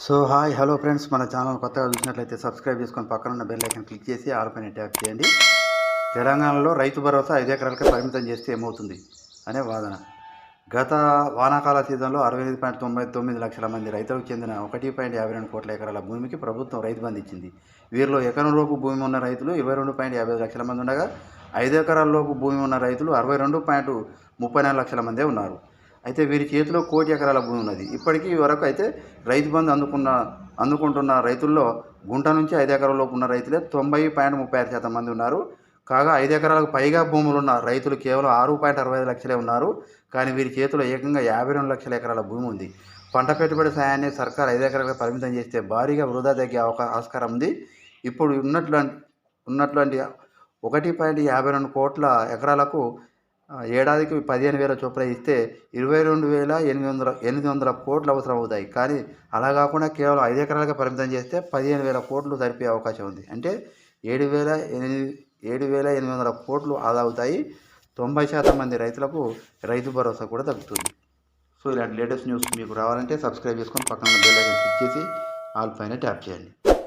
So hi hello friends. మన channel కొత్తగా చూసినట్లయితే సబ్స్క్రైబ్ చేసుకొని పక్కన ఉన్న బెల్ ఐకన్ క్లిక్ చేసి ఆల్ ట్యాప్ చేయండి. తెలంగాణలో రైతు భరోసా ఐదు ఎకరాలకే పరిమితం చేస్తే ఏమవుతుంది అనే వాదన. గత వానాకాల సీజన్లో అరవై ఐదు పాయింట్ తొంభై తొమ్మిది లక్షల మంది రైతులకు చెందిన ఒకటి పాయింట్ యాభై రెండు కోట్ల ఎకరాల భూమికి ప్రభుత్వం రైతు బంధు ఇచ్చింది. వీరిలో ఎకరంలోపు భూమి ఉన్న రైతులు ఇరవై రెండు పాయింట్ యాభై లక్షల మంది ఉండగా ఐదు ఎకరాల్లోపు భూమి ఉన్న రైతులు అరవై రెండు పాయింట్ ముప్పై నాలుగు లక్షల మందే ఉన్నారు. అయితే వీరి చేతిలో కోటి ఎకరాల భూమి ఉన్నది. ఇప్పటికీ వరకు అయితే రైతు బంధు అందుకున్న అందుకుంటున్న రైతుల్లో గుంట నుంచి ఐదు ఎకరాల లోపు ఉన్న రైతులే తొంభై పాయింట్ ముప్పై ఆరు శాతం మంది ఉన్నారు. కాగా ఐదు ఎకరాలకు పైగా భూములు ఉన్న రైతులు కేవలం ఆరు పాయింట్ అరవై ఐదు లక్షలే ఉన్నారు. కానీ వీరి చేతిలో ఏకంగా యాభై రెండు లక్షల ఎకరాల భూమి ఉంది. పంట పెట్టుబడి సాయాన్ని సర్కార్ ఐదు ఎకరాలకు పరిమితం చేస్తే భారీగా వృధా తగ్గే అవకా ఆస్కారం ఉంది. ఇప్పుడు ఉన్నట్లు ఉన్నటువంటి ఒకటి పాయింట్ యాభై రెండు కోట్ల ఎకరాలకు ఏడాదికి పదిహేను వేల చొప్పున ఇస్తే ఇరవై రెండు వేల ఎనిమిది వందల ఎనిమిది వందల కోట్లు అవసరం అవుతాయి కానీ అలా కాకుండా కేవలం ఐదు ఎకరాలకే పరిమితం చేస్తే పదిహేను వేల కోట్లు సరిపోయే అవకాశం ఉంది. అంటే ఏడు వేల ఎనిమిది ఏడు వేల ఎనిమిది వందల కోట్లు ఆదా అవుతాయి. తొంభై శాతం మంది రైతులకు రైతు భరోసా కూడా తగ్గుతుంది సో ఇలాంటి లేటెస్ట్ న్యూస్ మీకు రావాలంటే సబ్స్క్రైబ్ చేసుకొని పక్కన బెల్ ఐకన్ క్లిక్ చేసి ఆల్ పైన ట్యాప్ చేయండి.